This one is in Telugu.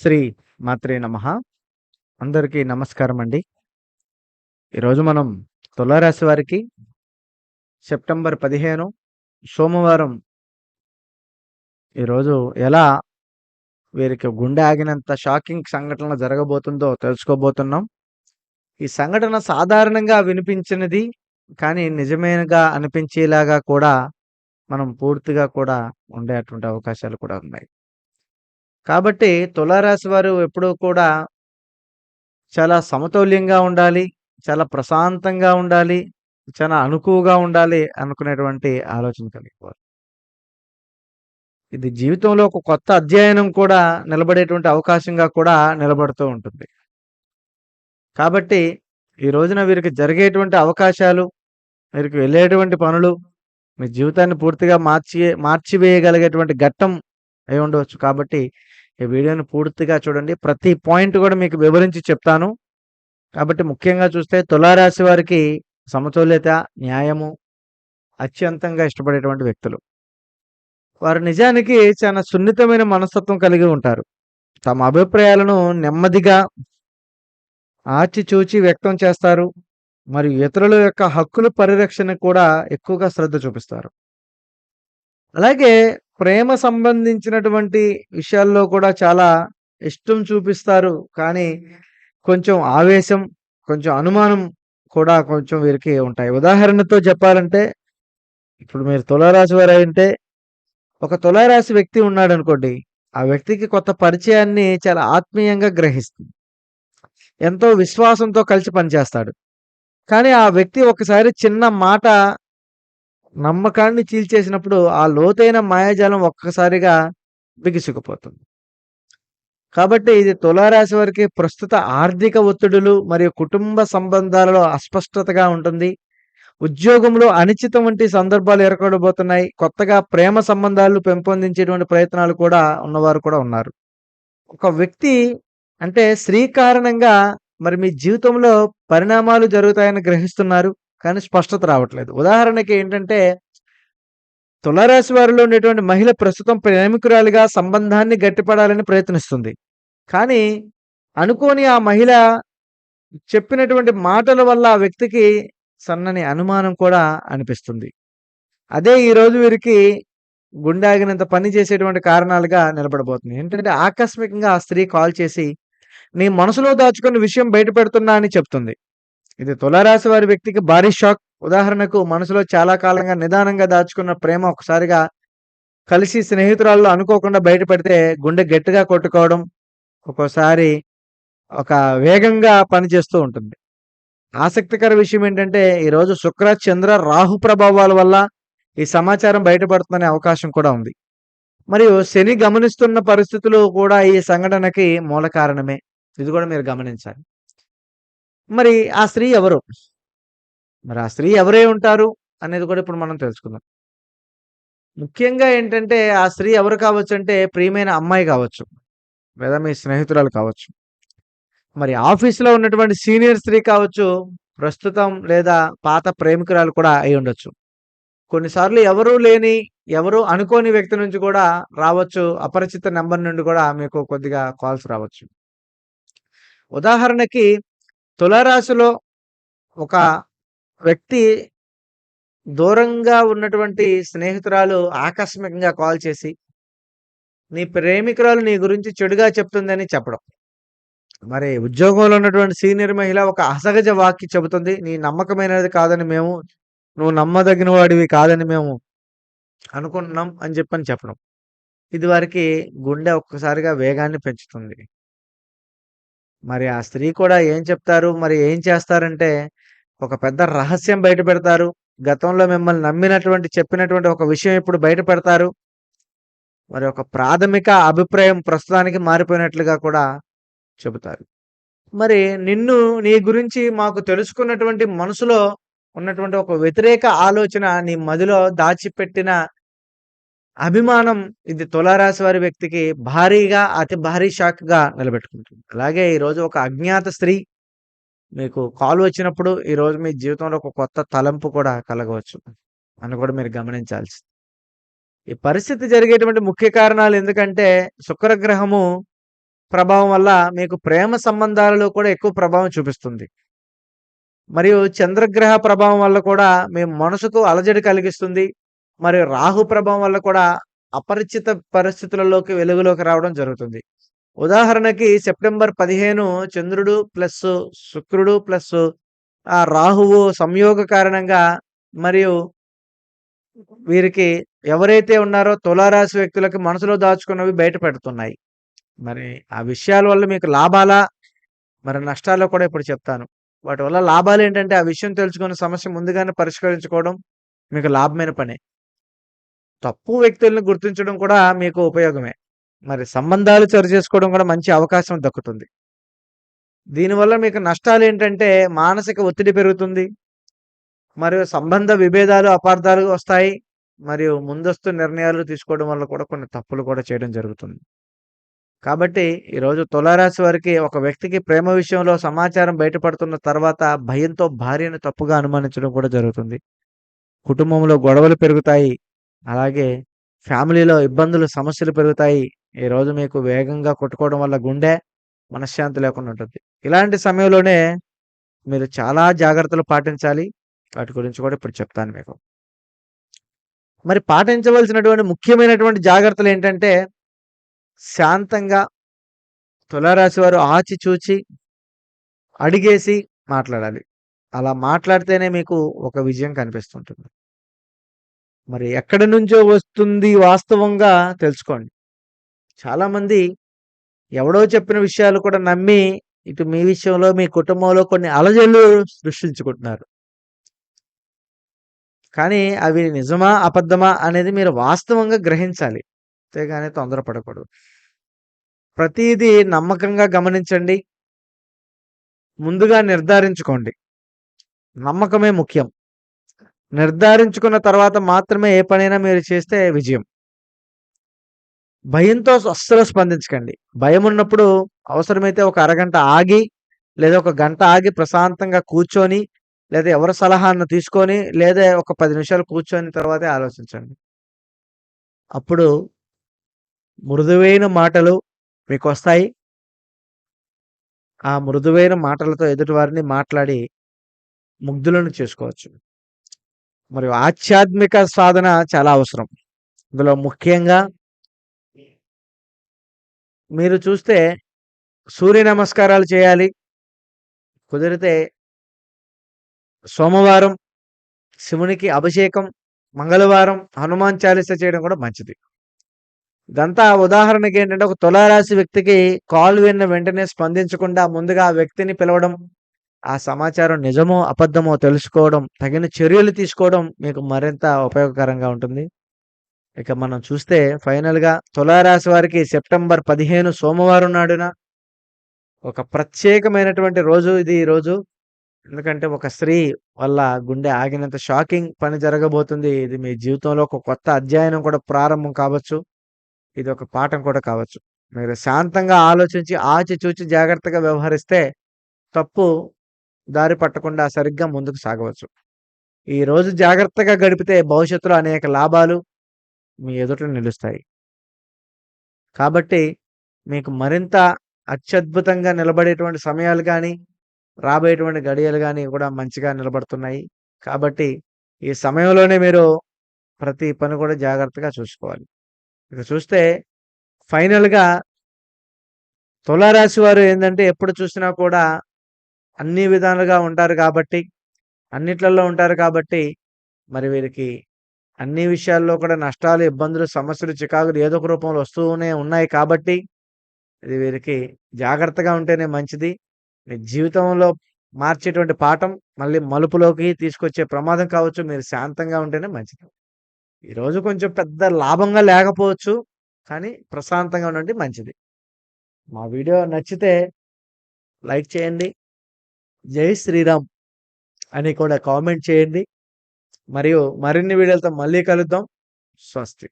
శ్రీ మాత్రే నమ. అందరికీ నమస్కారం అండి ఈరోజు మనం తులారాశి వారికి సెప్టెంబర్ పదిహేను సోమవారం ఈరోజు ఎలా వీరికి గుండె ఆగినంత షాకింగ్ సంఘటన జరగబోతుందో తెలుసుకోబోతున్నాం. ఈ సంఘటన సాధారణంగా వినిపించినది కానీ నిజమేనగా అనిపించేలాగా కూడా మనం పూర్తిగా కూడా ఉండేటువంటి అవకాశాలు కూడా ఉన్నాయి. కాబట్టి తులారాశి వారు ఎప్పుడూ కూడా చాలా సమతౌల్యంగా ఉండాలి చాలా ప్రశాంతంగా ఉండాలి చాలా అనుకువగా ఉండాలి అనుకునేటువంటి ఆలోచన కలిగేవారు ఇది జీవితంలో ఒక కొత్త అధ్యయనం కూడా నిలబడేటువంటి అవకాశంగా కూడా నిలబడుతూ ఉంటుంది. కాబట్టి ఈ రోజున వీరికి జరిగేటువంటి అవకాశాలు వీరికి వెళ్ళేటువంటి పనులు మీ జీవితాన్ని పూర్తిగా మార్చి మార్చివేయగలిగేటువంటి ఘట్టం అయి ఉండవచ్చు. కాబట్టి ఈ వీడియోని పూర్తిగా చూడండి. ప్రతి పాయింట్ కూడా మీకు వివరించి చెప్తాను. కాబట్టి ముఖ్యంగా చూస్తే తులారాశి వారికి సమతుల్యత న్యాయము అత్యంతంగా ఇష్టపడేటువంటి వ్యక్తులు. వారు నిజానికి చాలా సున్నితమైన మనస్తత్వం కలిగి ఉంటారు. తమ అభిప్రాయాలను నెమ్మదిగా ఆచిచూచి వ్యక్తం చేస్తారు. మరియు ఇతరుల యొక్క హక్కుల పరిరక్షణ కూడా ఎక్కువగా శ్రద్ధ చూపిస్తారు. అలాగే ప్రేమ సంబంధించినటువంటి విషయాల్లో కూడా చాలా ఇష్టం చూపిస్తారు. కానీ కొంచెం ఆవేశం కొంచెం అనుమానం కూడా కొంచెం వీరికి ఉంటాయి. ఉదాహరణతో చెప్పాలంటే ఇప్పుడు మీరు తులారాశి వారు అంటే ఒక తులారాశి వ్యక్తి ఉన్నాడు అనుకోండి ఆ వ్యక్తికి కొత్త పరిచయాన్ని చాలా ఆత్మీయంగా గ్రహిస్తుంది. ఎంతో విశ్వాసంతో కలిసి పనిచేస్తాడు. కానీ ఆ వ్యక్తి ఒకసారి చిన్న మాట నమ్మకాన్ని చీల్చేసినప్పుడు ఆ లోతైన మాయాజాలం ఒక్కసారిగా బిగుసుకుపోతుంది. కాబట్టి ఇది తులారాశి వారికి ప్రస్తుత ఆర్థిక ఒత్తిడులు మరియు కుటుంబ సంబంధాలలో అస్పష్టతగా ఉంటుంది. ఉద్యోగంలో అనిశ్చితం వంటి సందర్భాలు ఏర్పడబోతున్నాయి. కొత్తగా ప్రేమ సంబంధాలు పెంపొందించేటువంటి ప్రయత్నాలు కూడా ఉన్నవారు కూడా ఉన్నారు. ఒక వ్యక్తి అంటే స్త్రీ కారణంగా మరి మీ జీవితంలో పరిణామాలు జరుగుతాయని గ్రహిస్తున్నారు. కానీ స్పష్టత రావట్లేదు. ఉదాహరణకి ఏంటంటే తులారాశి వారిలో ఉండేటువంటి మహిళ ప్రస్తుతం ప్రేమికురాలిగా సంబంధాన్ని గట్టిపడాలని ప్రయత్నిస్తుంది. కానీ అనుకోని ఆ మహిళ చెప్పినటువంటి మాటల వల్ల ఆ వ్యక్తికి సన్నని అనుమానం కూడా అనిపిస్తుంది. అదే ఈరోజు వీరికి గుండె ఆగినంత పని చేసేటువంటి కారణాలుగా నిలబడబోతుంది ఏంటంటే ఆకస్మికంగా ఆ స్త్రీ కాల్ చేసి నీ మనసులో దాచుకున్న విషయం బయట పెడుతున్నా అని చెప్తుంది. ఇది తులారాశి వారి వ్యక్తికి భారీ షాక్. ఉదాహరణకు మనసులో చాలా కాలంగా నిదానంగా దాచుకున్న ప్రేమ ఒకసారిగా కలిసి స్నేహితురాళ్ళు అనుకోకుండా బయటపడితే గుండె గట్టిగా కొట్టుకోవడం ఒక్కోసారి ఒక వేగంగా పనిచేస్తూ ఉంటుంది. ఆసక్తికర విషయం ఏంటంటే ఈరోజు శుక్ర చంద్ర రాహు ప్రభావాల వల్ల ఈ సమాచారం బయటపడుతుందనే అవకాశం కూడా ఉంది. మరియు శని గమనిస్తున్న పరిస్థితులు కూడా ఈ సంఘటనకి మూల కారణమే. ఇది కూడా మీరు గమనించాలి. మరి ఆ స్త్రీ ఎవరు? మరి ఆ స్త్రీ ఎవరై ఉంటారు అనేది కూడా ఇప్పుడు మనం తెలుసుకుందాం. ముఖ్యంగా ఏంటంటే ఆ స్త్రీ ఎవరు కావచ్చు అంటే ప్రియమైన అమ్మాయి కావచ్చు లేదా మీ స్నేహితురాలు కావచ్చు. మరి ఆఫీసులో ఉన్నటువంటి సీనియర్ స్త్రీ కావచ్చు ప్రస్తుతం లేదా పాత ప్రేమికురాలు కూడా అయి ఉండొచ్చు. కొన్నిసార్లు ఎవరూ లేని ఎవరు అనుకోని వ్యక్తి నుంచి కూడా రావచ్చు అపరిచిత నెంబర్ నుండి కూడా మీకు కొద్దిగా కాల్స్ రావచ్చు. ఉదాహరణకి తులారాశిలో ఒక వ్యక్తి దూరంగా ఉన్నటువంటి స్నేహితురాలు ఆకస్మికంగా కాల్ చేసి నీ ప్రేమికురాలు నీ గురించి చెడుగా చెప్తుందని చెప్పడం. మరి ఉద్యోగంలో ఉన్నటువంటి సీనియర్ మహిళ ఒక అసహజ వాక్య చెబుతుంది నీ నమ్మకమైనది కాదని మేము నువ్వు నమ్మదగిన వాడివి కాదని మేము అనుకుంటున్నాం అని చెప్పని చెప్పడం. ఇది వారికి గుండె ఒక్కసారిగా వేగాన్ని పెంచుతుంది. మరి ఆ స్త్రీ కూడా ఏం చెప్తారు? మరి ఏం చేస్తారంటే ఒక పెద్ద రహస్యం బయట పెడతారు. గతంలో మిమ్మల్ని నమ్మినటువంటి చెప్పినటువంటి ఒక విషయం ఇప్పుడు బయట పెడతారు. మరి ఒక ప్రాథమిక అభిప్రాయం ప్రస్తుతానికి మారిపోయినట్లుగా కూడా చెబుతారు. మరి నిన్ను నీ గురించి మాకు తెలుసుకున్నటువంటి మనసులో ఉన్నటువంటి ఒక వ్యతిరేక ఆలోచన నీ మదిలో దాచిపెట్టిన అభిమానం ఇది తులారాశి వారి వ్యక్తికి భారీగా అతి భారీ షాక్గా నిలబెట్టుకుంటుంది అలాగే ఈరోజు ఒక అజ్ఞాత స్త్రీ మీకు కాల్ వచ్చినప్పుడు ఈరోజు మీ జీవితంలో ఒక కొత్త తలంపు కూడా కలగవచ్చు అని కూడా మీరు గమనించాల్సి ఈ పరిస్థితి జరిగేటువంటి ముఖ్య కారణాలు ఎందుకంటే శుక్రగ్రహము ప్రభావం వల్ల మీకు ప్రేమ సంబంధాలలో కూడా ఎక్కువ ప్రభావం చూపిస్తుంది. మరియు చంద్రగ్రహ ప్రభావం వల్ల కూడా మీ మనసుకు అలజడి కలిగిస్తుంది. మరియు రాహు ప్రభావం వల్ల కూడా అపరిచిత పరిస్థితులలోకి వెలుగులోకి రావడం జరుగుతుంది. ఉదాహరణకి సెప్టెంబర్ 15 చంద్రుడు ప్లస్ శుక్రుడు ప్లస్ ఆ రాహువు సంయోగ కారణంగా మరియు వీరికి ఎవరైతే ఉన్నారో తులారాశి వ్యక్తులకి మనసులో దాచుకున్నవి బయట పెడుతున్నాయి. మరి ఆ విషయాల వల్ల మీకు లాభాలా? మరి నష్టాలు కూడా ఇప్పుడు చెప్తాను. వాటి వల్ల లాభాలు ఏంటంటే ఆ విషయం తెలుసుకున్న సమస్య ముందుగానే పరిష్కరించుకోవడం మీకు లాభమైన పనే. తప్పు వ్యక్తులను గుర్తించడం కూడా మీకు ఉపయోగమే. మరి సంబంధాలు సరిచేసుకోవడం కూడా మంచి అవకాశం దక్కుతుంది. దీనివల్ల మీకు నష్టాలు ఏంటంటే మానసిక ఒత్తిడి పెరుగుతుంది. మరియు సంబంధ విభేదాలు, అపార్థాలు వస్తాయి. మరియు ముందస్తు నిర్ణయాలు తీసుకోవడం వల్ల కూడా కొన్ని తప్పులు కూడా చేయడం జరుగుతుంది. కాబట్టి ఈరోజు తులారాశి వారికి ఒక వ్యక్తికి ప్రేమ విషయంలో సమాచారం బయటపడుతున్న తర్వాత భయంతో భార్యను తప్పుగా అనుమానించడం కూడా జరుగుతుంది. కుటుంబంలో గొడవలు పెరుగుతాయి. అలాగే ఫ్యామిలీలో ఇబ్బందులు, సమస్యలు పెరుగుతాయి. ఈరోజు మీకు వేగంగా కొట్టుకోవడం వల్ల గుండె మనశ్శాంతి లేకుండా ఉంటుంది. ఇలాంటి సమయంలోనే మీరు చాలా జాగ్రత్తలు పాటించాలి. వాటి గురించి కూడా ఇప్పుడు చెప్తాను మీకు. మరి పాటించవలసినటువంటి ముఖ్యమైనటువంటి జాగ్రత్తలేంటంటే శాంతంగా తులారాశి వారు ఆచిచూచి అడిగేసి మాట్లాడాలి. అలా మాట్లాడితేనే మీకు ఒక విజయం కనిపిస్తుంటుంది. మరి ఎక్కడి నుంచో వస్తుంది వాస్తవంగా తెలుసుకోండి. చాలామంది ఎవడో చెప్పిన విషయాలు కూడా నమ్మి ఇటు మీ విషయంలో, మీ కుటుంబంలో కొన్ని అలజలు సృష్టించుకుంటున్నారు. కానీ అవి నిజమా? అబద్ధమా? అనేది మీరు వాస్తవంగా గ్రహించాలి. అంతేగాని తొందరపడకూడదు. ప్రతిదీ నమ్మకంగా గమనించండి. ముందుగా నిర్ధారించుకోండి. నమ్మకమే ముఖ్యం. నిర్ధారించుకున్న తర్వాత మాత్రమే ఏ పనైనా మీరు చేస్తే విజయం. భయంతో అస్సలు స్పందించకండి. భయం ఉన్నప్పుడు అవసరమైతే ఒక అరగంట ఆగి, లేదా ఒక గంట ఆగి ప్రశాంతంగా కూర్చొని, లేదా ఎవరి సలహాను తీసుకొని, లేదా ఒక పది నిమిషాలు కూర్చొని తర్వాతే ఆలోచించండి. అప్పుడు మృదువైన మాటలు మీకు వస్తాయి ఆ మృదువైన మాటలతో ఎదుటివారిని మాట్లాడి ముగ్ధులను చేసుకోవచ్చు. మరియు ఆధ్యాత్మిక సాధన చాలా అవసరం. ఇందులో ముఖ్యంగా మీరు చూస్తే సూర్య నమస్కారాలు చేయాలి. కుదిరితే సోమవారం శివునికి అభిషేకం, మంగళవారం హనుమాన్ చాలీస చేయడం కూడా మంచిది. ఇదంతా ఉదాహరణకేంటంటే ఒక తులారాశి వ్యక్తికి కాల్ విన్న వెంటనే స్పందించకుండా ముందుగా ఆ వ్యక్తిని పిలవడం, ఆ సమాచారం నిజమో, అబద్ధమో తెలుసుకోవడం, తగిన చర్యలు తీసుకోవడం మీకు మరింత ఉపయోగకరంగా ఉంటుంది. ఇక మనం చూస్తే ఫైనల్‌గా తులారాశి వారికి సెప్టెంబర్ 15 సోమవారం నాడున ఒక ప్రత్యేకమైనటువంటి రోజు ఇది ఈరోజు. ఎందుకంటే ఒక స్త్రీ వల్ల గుండె ఆగినంత షాకింగ్ పని జరగబోతుంది. ఇది మీ జీవితంలో ఒక కొత్త అధ్యాయనం కూడా ప్రారంభం కావచ్చు. ఇది ఒక పాఠం కూడా కావచ్చు. మీరు శాంతంగా ఆలోచించి ఆచిచూచి జాగ్రత్తగా వ్యవహరిస్తే తప్పు దారి పట్టకుండా సరిగ్గా ముందుకు సాగవచ్చు. ఈరోజు జాగ్రత్తగా గడిపితే భవిష్యత్తులో అనేక లాభాలు మీ ఎదుట నిలుస్తాయి. కాబట్టి మీకు మరింత అత్యద్భుతంగా నిలబడేటువంటి సమయాలు కానీ రాబోయేటువంటి గడియలు కానీ కూడా మంచిగా నిలబడుతున్నాయి. కాబట్టి ఈ సమయంలోనే మీరు ప్రతి పని కూడా జాగ్రత్తగా చూసుకోవాలి. ఇక చూస్తే ఫైనల్‌గా తులారాశి వారు ఏంటంటే ఎప్పుడు చూసినా కూడా అన్ని విధాలుగా ఉంటారు కాబట్టి, అన్నిట్లలో ఉంటారు కాబట్టి, మరి వీరికి అన్ని విషయాల్లో కూడా నష్టాలు, ఇబ్బందులు, సమస్యలు, చికాకులు ఏదో ఒక రూపంలో వస్తూనే ఉన్నాయి కాబట్టి, ఇది వీరికి జాగ్రత్తగా ఉంటేనే మంచిది. మీ జీవితంలో మార్చేటువంటి పాఠం మళ్ళీ మలుపులోకి తీసుకొచ్చే ప్రమాదం కావచ్చు. మీరు శాంతంగా ఉంటేనే మంచిది. ఈరోజు కొంచెం పెద్ద లాభంగా లేకపోవచ్చు. కానీ ప్రశాంతంగా ఉండండి మంచిది. మా వీడియో నచ్చితే లైక్ చేయండి. జై శ్రీరామ్ అని కూడా కామెంట్ చేయండి. మరియు మరిన్ని వీడియోలతో మళ్ళీ కలుద్దాం. స్వస్తి.